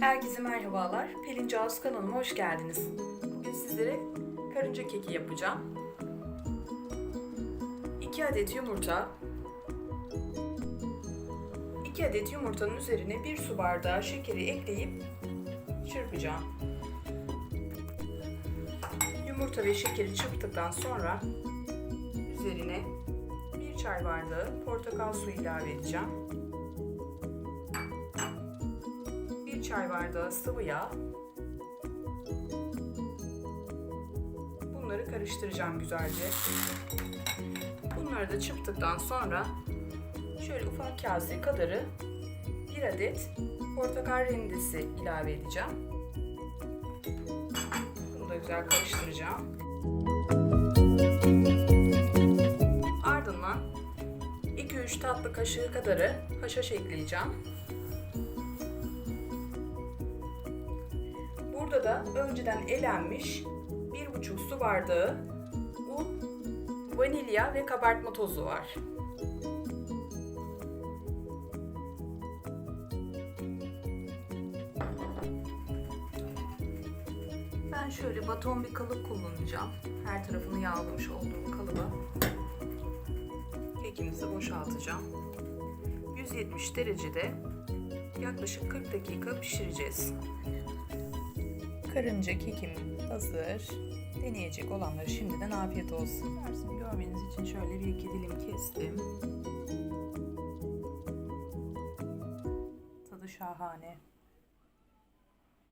Herkese merhabalar. Pelin Cağız kanalıma hoş geldiniz. Bugün sizlere karınca keki yapacağım. 2 adet yumurta, 2 adet yumurtanın üzerine 1 su bardağı şekeri ekleyip çırpacağım. Yumurta ve şekeri çırptıktan sonra üzerine 1 çay bardağı portakal suyu ilave edeceğim. Çay bardağı sıvı yağ. Bunları karıştıracağım güzelce. Bunları da çırptıktan sonra şöyle ufak kase kadarı bir adet portakal rendesi ilave edeceğim. Bunu da güzel karıştıracağım. Ardından 2-3 tatlı kaşığı kadarı haşhaş ekleyeceğim. Burada da önceden elenmiş 1,5 su bardağı un, vanilya ve kabartma tozu var. Ben şöyle baton bir kalıp kullanacağım. Her tarafını yağlamış olduğum kalıba kekimizi boşaltacağım. 170 derecede yaklaşık 40 dakika pişireceğiz. Karınca kekim hazır. Deneyecek olanlara şimdiden afiyet olsun. Varsın görmeniz için şöyle bir iki dilim kestim. Tadı şahane.